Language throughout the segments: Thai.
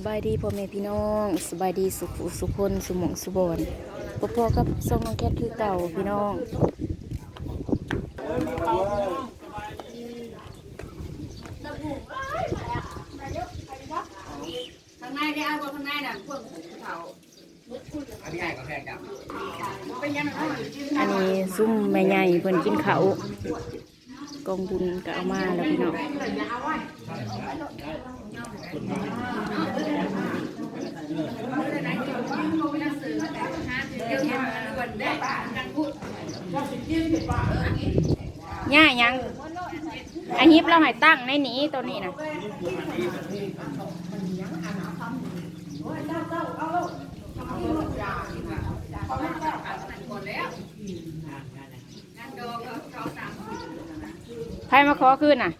สบายดีพ่อแม่พี่น้องสบายดีสุขสุขคนสุมงสุบอนพ่อๆกับส่งน้องแคทคือเก่าพี่น้องข้างในได้เอาข้างในน่ะพวกเขาอันนี้ใหญ่กว่าแพงจังอันนี้ซุ่มแม่ใหญ่เพิ่นกินเขากองบุญก็เอามาแล้วพี่น้อง ย่ายังอันนี้เราให้ตั้งในนี้ตัวนี้นะใครมาขอคืนน่ะ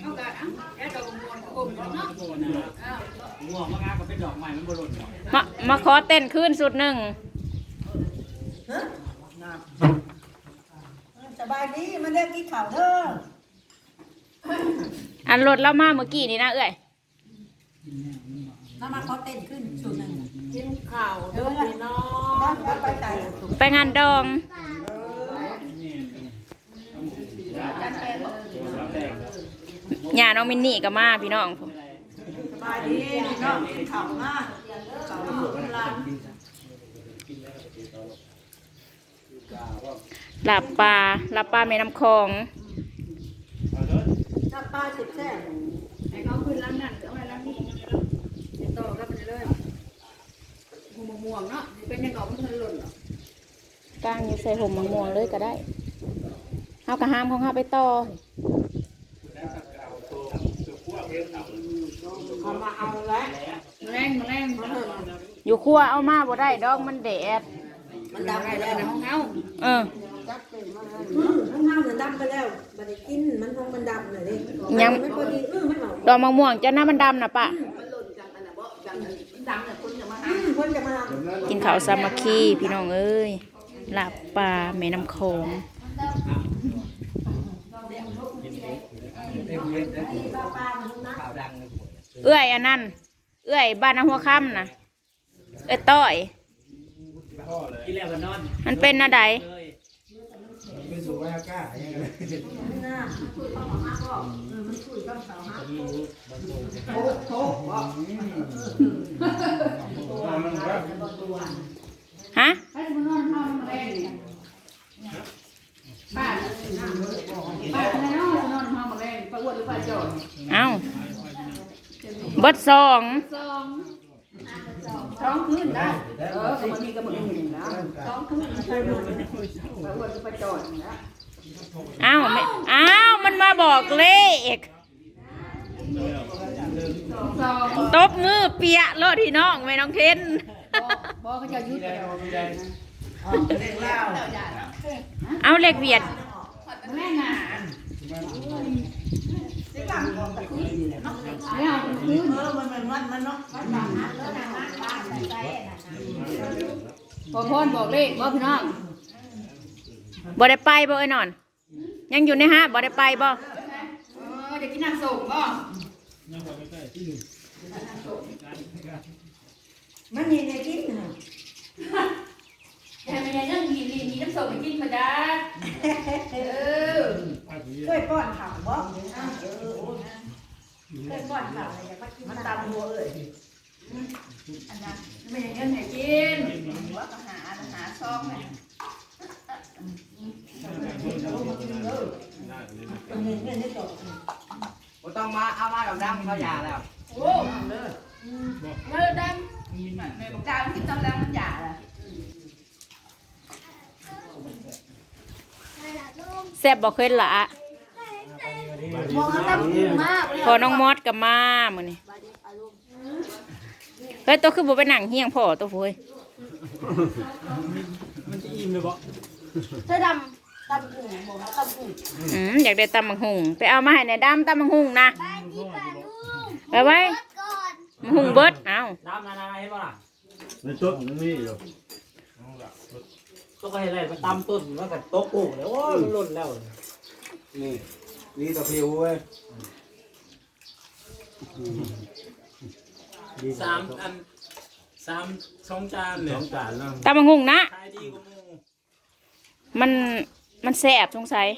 เขาก็อะแค่ตัวมวลกลมเนาะง่วงมากก็เป็นดอกใหม่มันบหล่นหรอกมามาขอเต้นคืนสุดหนึ่งสบายดีมันเรียกกินข้าวเด้ออันรถเรามาเมื่อกี้นี่นะเอ้ยน้ำมาเขาเต้นขึ้นชุดหนึ่งกินข้าวเด้อพี่น้องน้ำไปใจไปงานดอง ย่าน้องมินนี่ก็มาพี่น้องสบายดีพี่น้องกินข้าวมาข้าวลูกหลานหลับปลาหลับปลาแม่น้ำคลองจับปลาสุดแซ่บไอ้เขาขึ้นล้างนั่นเอาไว้ล้างนี่ต่อกันไปเลยหัวม่วงเนาะเป็นยังไงมันหล่นหรอกลางอยู่ใส่ห่มมะม่วงเลยก็ได้เฮากระห้ามของเฮาไปต่อ เอามาเอาแล้วแรงแรงมันอยู่ครัวเอามาบ่ได้ดอกมันแดดมันดำไปได้แล้วในห้องเฮาเอออืมข้างหน้ามันดำไปแล้วมันได้กินมันคงมันดำเลยดิยังมันพอดีเออมันออกดอกมะม่วงเจ้าหน้ามันดำนะปะดำเนี่ยคนจะมาอืมคนจะมากินข้าวสามัคคีพี่น้องเอ้ยหลับปลาแม่น้ำโขงเต็ม เย็นเลยข่าวดังเลยเอื้อยอันนั้น เอื้อยบ้านนาหัวค่ำนะเอ้ยต้อย กินแล้วก็นอนมันเป็นอะไรเลยไม่สูงว่าก้าอย่างเงี้ยหน้ามันว่าฮะให้มันนอนห้องแรงเนี่ยป้าป้าในห้องนอนห้องแรงป้า อ้วนหรือป้าจอดเอ้าเบิดสองสองท้องขึ้นได้ เออก็มันมีกระบอกหนึ่งนะท้องขึ้นใช่ไหมป้าอ้วนหรือป้าจอดนะเอ้าไม่เอ้าวมันมาบอกเลขสองตบมือเปียะโลดที่น้องไม่น้องเทนบอกเขาจะยุดเดียวเอาเลขเวียด แม่น่ะ ไม่เอาคืนเออมันมันมันมันเนาะพอพรบอกเลขว่าพี่น้องบ่ได้ไปบ่ไอ้นอน ยังอยู่ในฮะบ่ได้ไปบ่เออจะกินน้ำส้มบ่มันมีในกินเหรอแต่ไม่ได้เรื่องมีมีน้ำส้มกินมาจ้าเออช่วยป้อนข่าวบ่เออ โอ้ช่วยป้อนข่าวอะไรอย่ามากินมันตามหัวเลยไม่ได้เรื่องไหนกินมันเงินเงินได้จบผมต้องมาเอามากับดังเขาหยาแล้วโอ้เลิศเลิศดังแม่บอกจ้ากินตำแล้วมันหยาละแซ่บบ่เคยละ มองตามหูมากพอน้องมอดกับมามื้อนี้เฮ้ยตัวคือบ่ไปนั่งเฮียงพ่อตัวเฮ้ยมันจะอิ่มเลยบ่เธอดำตามหูบอกว่าตามหูอืมอยากได้ตำบักหุ่งไปเอามาให้ในดำตำบักหุ่งนะไปไว้บักหุ่งเบิดเอ้าน้ำนานๆให้บ่ล่ะในชุดมันมีอยู่ก็ให้อะไรไปตำต้นแล้วก็โต๊ะโป่งเลยโอ้ยมันหล่นแล้วนี่ นี่ตะพิวเว้ยสามอันสามสองจานเลยสองจานแล้วตำบักหุ่งนะขายดีกว่าหมูมันมันแสบสงสัย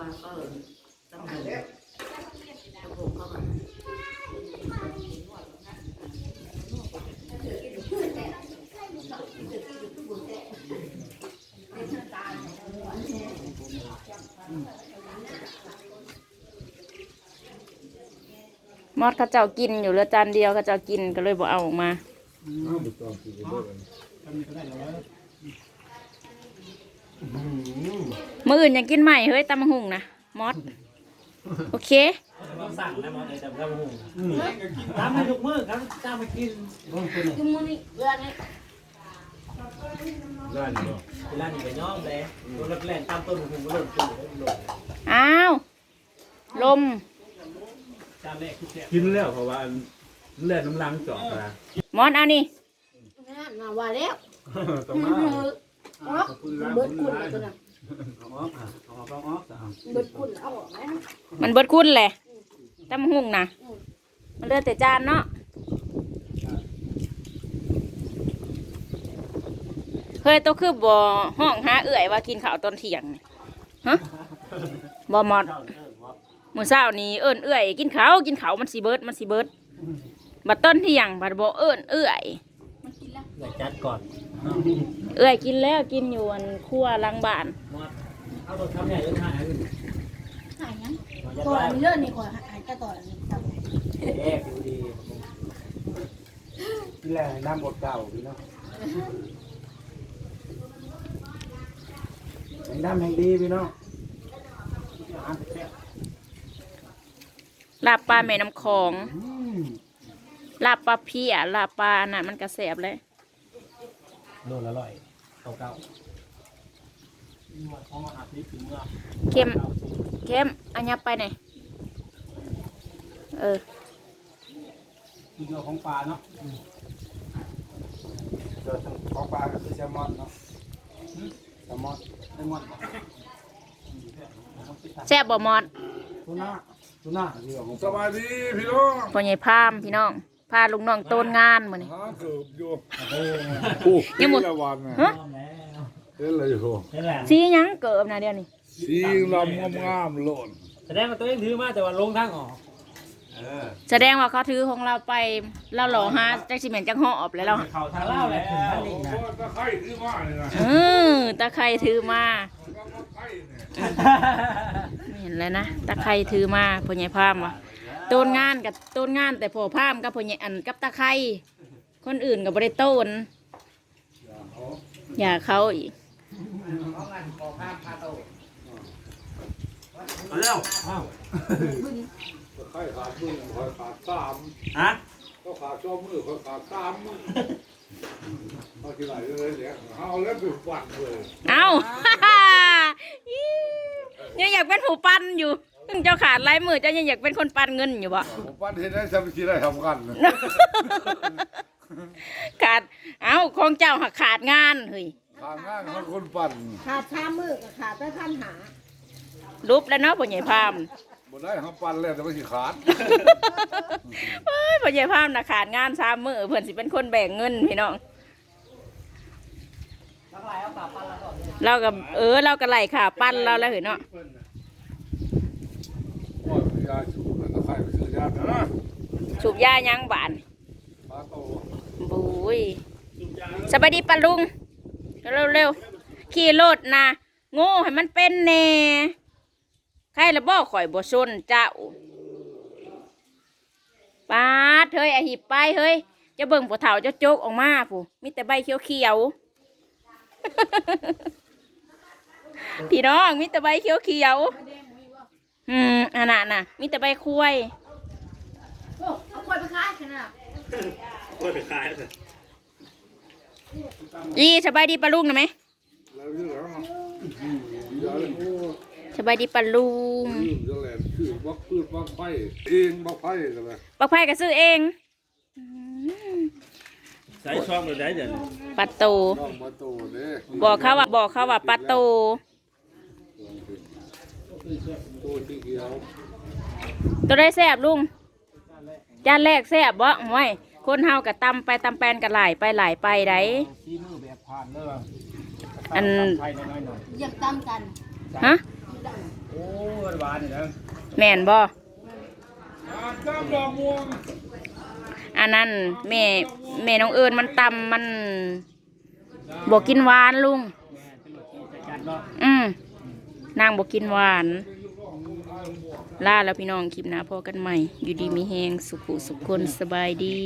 ปลาเออตำหนิตะโพกเข้ามามอดเขาเจ้ากินอยู่เหลือจานเดียวเขาเจ้ากินก็เลยบอกเอาออกมา อ้าวบุตรกินได้วยกัน มืออื่นยังกินใหม่เฮ้ยตำบักหุ่งนะมอดโอเคเราสั่งแล้วมาในแต่ละหมูตามให้ทุกมื้อครับตามมากินคือมื้อนี้เวลานี้ได้อยู่บ่เวลานี่ก็ย่อมเลยตัวแรกๆตามต้นหมูก็เริ่มตื่นเลงอ้าว ลมจานแรกคือแซ่บกินแล้วเพราะว่าเลือดน้ำลังจาะมามอดเอานี่งานมาว่าแล้ว ต้องมาเนาะเบิดคุณแล้วตัวน่ะเออกอะออกออกอะเบิดคุณเอาออกไหมมันเบิดคุณแหละตำบักหุ่งนะมันเลือแต่จานเนาะเฮ้ยตัวคือบ่อห้องหาเอื่อยว่ากินข้าวตอนเที่ยงฮะบ่หมดมื้อเช้านี้เอิ้นเอื้อย กินข้าวกินข้าวมันสิเบิดมันสิเบิดบัดต้นเที่ยงบัดบ่เอิ้นเอื้อยอยากจัดก่อน เอื้อยกินแล้วกินอยู่อันครัวหลังบ้านมอดเอาตัวทำใหญ่เลยถ่ายขึ้นหายยังมาจัดก่อได้นเลื่อนนี่ก่อนหายก็ต่อนี่ครับแยกดูดีนี่แหละน้ำบดเก่าพี่น้องน้ำแห่งดีพี่น้องลาบปลาแม่น้ำของอืมลาบปลาเพียลาบปลาน่ะมันก็แซ่บเลย โดนอร่อยเก่าๆนวดของอาหารนี่ถึงเมื่อเข้มเข้มอันยับไปหน่อยเออกินเนื้อของปลาเนาะเดี๋ยวของปลาก็คือแซลมอนเนาะแซลมอนได้หมดแซ่บบ่มอดทูน่าทูน่าที่ของสบายดีพี่น้องพ่อใหญ่พามพี่น้อง พาลุงน้องโตนงานมื้อนี้ หาเกือบอยู่โอ้ยังหมดละวันนะฮะพร้อมแล้วเห็นอะไรอยู่นี่แหละสีหยังเกิบนะเดี๋ยวนี้สีลำงามๆโลนแสดงว่าตัวเองถือมาแต่ว่าลงทางออกแสดงว่าเขาถือของเราไปเราหล่อหาจักสิแม่นจักหอบแล้วเราเขาทางเล่าแหละถึงทางนี้นะตะไคร้ที่ว่าเลยนะเออตะไคร้ถือมาตะไคร้เนี่ยไม่เห็นแล้วนะตะไคร้ถือมาพ่อใหญ่พามว่ะโตนงานกับโตนงานแต่พ่อพามกับพ่อใหญ่อันกับตะไคร้คนอื่นกับบริโตนอย่าเขาอีกเอาเร็วอ้าวตะไคร้ขาดมือคอยขาดสามฮะก็ขาดช่อมือคอยขาดสามมือเอาที่ไหนเลยเนี่ยเอาแล้วไปฝันเลยเอายังอยากเป็นผู้ปันอยู่ ถึงเจ้าขาดลายมือเจ้ายังอยากเป็นคนปันเงินอยู่บ่ ผมปั้นเห็นได้ทำที่ได้ทำกันนะขาด เอาของเจ้าหักขาดงานเฮ้ยทางง่ายของคนปั่นขาดชามือกับขาดไปพันหารูปแล้วเนาะพ่อใหญ่พามบ่ได้เขาปั่นแล้วแต่ไม่สิขาดเอ้ยพ่อใหญ่พามน่ะขาดงานสามมือเพื่อนสิเป็นคนแบ่งเงินพี่น้อง เรากับเออเราก็ไล่ขาปั้นเราแล้วเห็นเนาะว่า ยาชูนั่นตะไคร้ไปซื้อยานะสูบยายังบานปลาโตบุยสบายดีปะลุง เร็วเร็วๆขี่รถนะโง่ให้มันเป็นแน่ใครละบ่ข่อยบ่ชนเจ้าปาดเฮ้ยไอหิบไปเฮ้ยจะเบิ่งผัวเถาจะโจกออกมาผู้มีแต่ใบเขียวเขียวๆพี่น้องมีแต่ใบเขียวเขียวๆ อืมอันนั้นน่ะมีแต่ใบคุ้ยโอ้เอาควายไปขายขนาดอีสบายดีปะลุงนะไหมแล้วอยู่แล้วเนาะยาเลยโอ้สบายดีปะลุงลืมจะแหลมชื่อบักพืชบักไฟเองบักไฟกันเลยปักไผ่ก็ซื้อเองใช้ช่องเลยได้เดี๋ยวนี้ปลาโต น้องมาโตเด้บอกเขาว่าบอกเขาว่าปลาโตโตที่เขียว ตัวได้แซ่บลุงจานแรกแซ่บบ่ไว้คนเฮากับตำไปตำแปนกับหลายไปหลายไปไดซีมือแบบผ่านเลยอันไทยน้อยๆหน่อยอยากตั้มกันฮะโอ้ยหวานนี่นะแม่นบ่ก้ามดอกม่วงอันนั้นแม่แม่น้องเอิญมันตำมันบ่กินหวานลุงแม่เป็นรถที่จัดการเนาะอืมนางบอกกินหวาน ลาแล้วพี่น้องคลิปหน้าพอกันใหม่ อยู่ดีมีแหงสุขุสุขคนสบายดี